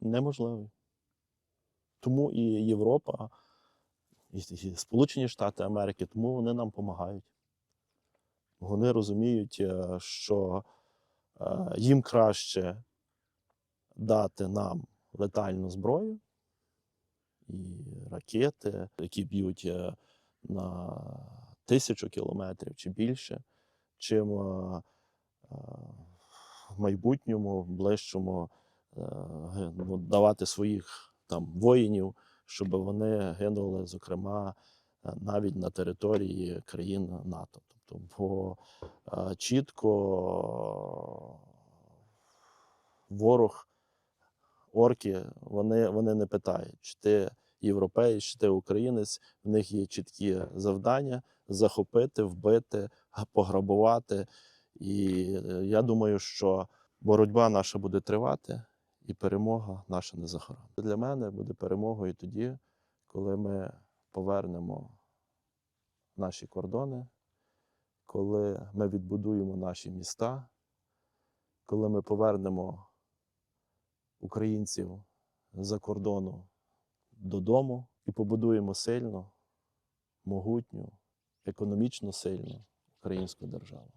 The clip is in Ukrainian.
неможливий. Тому і Європа, і, Сполучені Штати Америки, тому вони нам допомагають. Вони розуміють, е, що е, їм краще дати нам летальну зброю і ракети, які б'ють е, на тисячу кілометрів чи більше, чим в майбутньому, ближчому ги- ну, давати своїх там воїнів, щоб вони гинули, зокрема, е, навіть на території країн НАТО. Тобто, бо е, чітко ворог, орки, вони, вони не питають, чи ти європеєць, чи ти українець. В них є чіткі завдання захопити, вбити, пограбувати. І е, я думаю, що боротьба наша буде тривати, і перемога наша не за горами. Для мене буде перемогою тоді, коли ми повернемо наші кордони, коли ми відбудуємо наші міста, коли ми повернемо українців за кордону додому і побудуємо сильну, могутню, економічно сильну українську державу.